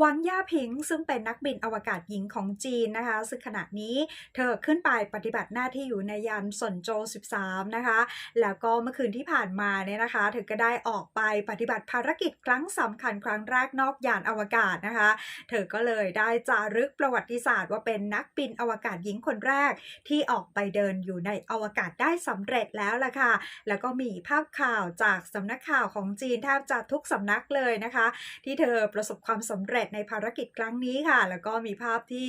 หวังย่าผิงซึ่งเป็นนักบินอวกาศหญิงของจีนนะคะ ซึ่งขณะนี้เธอขึ้นไปปฏิบัติหน้าที่อยู่ในยานสนโจ 13 นะคะ แล้วก็เมื่อคืนที่ผ่านมาเนี่ยนะคะ เธอก็ได้ออกไปปฏิบัติภารกิจครั้งสำคัญครั้งแรกนอกยานอวกาศนะคะ เธอก็เลยได้จารึกประวัติศาสตร์ว่าเป็นนักบินอวกาศหญิงคนแรก ที่ออกไปเดินอยู่ในอวกาศได้สำเร็จแล้วล่ะค่ะ แล้วก็มีภาพข่าวจากสำนักข่าวของจีนแทบจะทุกสำนักเลยนะคะ ที่เธอประสบความสำเร็จในภารกิจครั้งนี้ค่ะ แล้วก็มีภาพที่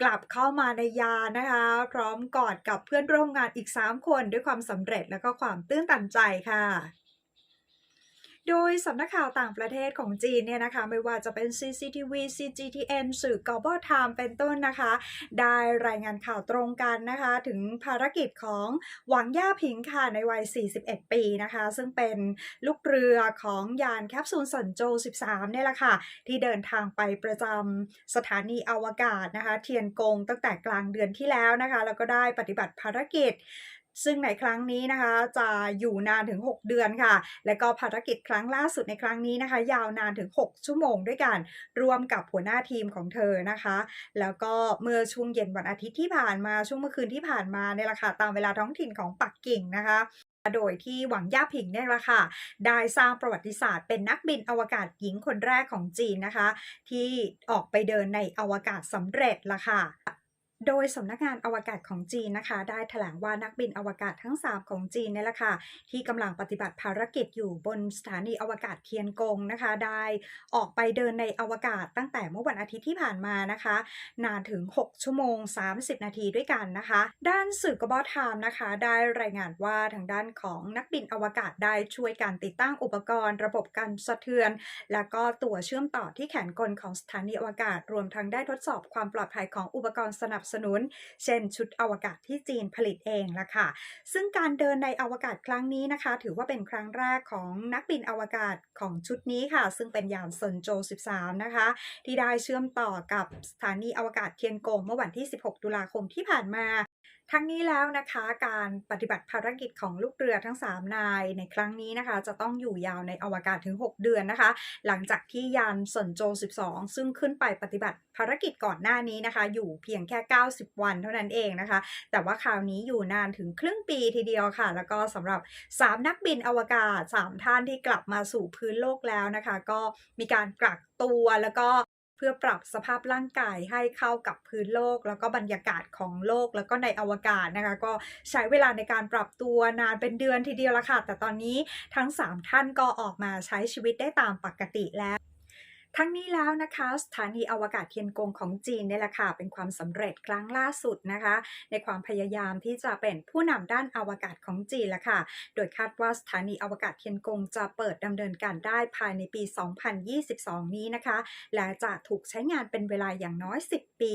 กลับเข้ามาในยานนะคะ พร้อมกอดกับเพื่อนร่วมงานอีก 3 คนด้วยความสำเร็จและก็ความตื้นตันใจค่ะ โดยสำนักข่าวต่างประเทศของจีนเนี่ยนะคะ ไม่ว่าจะเป็น CCTV CGTN สื่อ Global Time เป็นต้นนะคะ ได้รายงานข่าวตรงกันนะคะ ถึงภารกิจของหวังย่าผิงค่ะ ในวัย 41 ปีนะคะ ซึ่งเป็นลูกเรือของยานแคปซูลสันโจ 13 เนี่ยแหละค่ะ ที่เดินทางไปประจำสถานีอวกาศนะคะ เทียนกงตั้งแต่กลางเดือนที่แล้วนะคะ แล้วก็ได้ปฏิบัติภารกิจ ซึ่งในครั้งนี้นะคะจะอยู่นานถึง 6 เดือนค่ะ และก็ภารกิจครั้งล่าสุดในครั้งนี้นะคะ ยาวนานถึง 6 ชั่วโมงด้วยกันร่วมกับหัวหน้าทีมของเธอนะคะ แล้วก็เมื่อช่วงเย็นวันอาทิตย์ที่ผ่านมาช่วงเมื่อคืนที่ผ่านมาเนี่ยแหละค่ะตามเวลาท้องถิ่นของปักกิ่งนะคะโดยที่หวังย่าผิงเนี่ยละค่ะ ได้สร้างประวัติศาสตร์เป็นนักบินอวกาศหญิงคนแรกของจีนนะคะ ที่ออกไปเดินในอวกาศสำเร็จละค่ะ โดยสำนักงานอวกาศของจีนนะคะ ได้แถลงว่านักบินอวกาศทั้ง 3 ของจีนเนี่ยแหละค่ะที่กำลังปฏิบัติภารกิจอยู่บนสถานีอวกาศเทียนกงนะคะ ได้ออกไปเดินในอวกาศตั้งแต่เมื่อวันอาทิตย์ที่ผ่านมานะคะ นานถึง 6 ชั่วโมง 30 นาทีด้วยกันนะคะ ด้านสื่อกบอทามนะคะ ได้รายงานว่าทางด้านของนักบินอวกาศได้ช่วยการติดตั้งอุปกรณ์ ระบบการสะเทือน แล้วก็ตัวเชื่อมต่อที่แขนกลของสถานีอวกาศ รวมทั้งได้ทดสอบความปลอดภัยของอุปกรณ์สนับสนุน เช่นชุดอวกาศที่จีนผลิตเองละค่ะ ซึ่งการเดินในอวกาศครั้งนี้นะคะ ถือว่าเป็นครั้งแรกของนักบินอวกาศของชุดนี้ค่ะ ซึ่งเป็นยานเซินโจ 13 นะคะ ที่ได้เชื่อมต่อกับสถานีอวกาศเทียนกงเมื่อวันที่ 16 ตุลาคมที่ผ่านมา ทั้งนี้แล้วนะคะการปฏิบัติภารกิจของลูกเรือทั้ง 3 นายในครั้งนี้นะคะ จะต้องอยู่ยาวในอวกาศถึง 6 เดือนนะคะ หลังจากที่ยานเซินโจ 12 ซึ่งขึ้นไปปฏิบัติภารกิจก่อนหน้านี้นะคะ อยู่เพียงแค่ 90 วันเท่านั้นเองนะคะ แต่ว่าคราวนี้อยู่นานถึงครึ่งปีทีเดียวค่ะ แล้วก็สำหรับ 3 นักบินอวกาศ 3 ท่านที่กลับมาสู่พื้นโลกแล้วนะคะ ก็มีการกักตัวแล้วก็ พื่อปรับสภาพร่างกายให้เข้ากับพื้นโลก แล้วก็บรรยากาศของโลกแล้วก็ในอวกาศนะคะก็ใช้เวลาในการปรับตัวนานเป็นเดือนทีเดียวละค่ะ แต่ตอนนี้ทั้ง 3 ท่านก็ออกมาใช้ชีวิตได้ตามปกติแล้ว ทั้งนี้แล้วนะคะสถานีอวกาศเทียนกงของจีนเนี่ยแหละค่ะเป็นความสำเร็จครั้งล่าสุดนะคะ ในความพยายามที่จะเป็นผู้นำด้านอวกาศของจีนละค่ะ โดยคาดว่าสถานีอวกาศเทียนกงจะเปิดดำเนินการได้ภายในปี 2022 นี้นะคะ และจะถูกใช้งานเป็นเวลาอย่างน้อย 10 ปี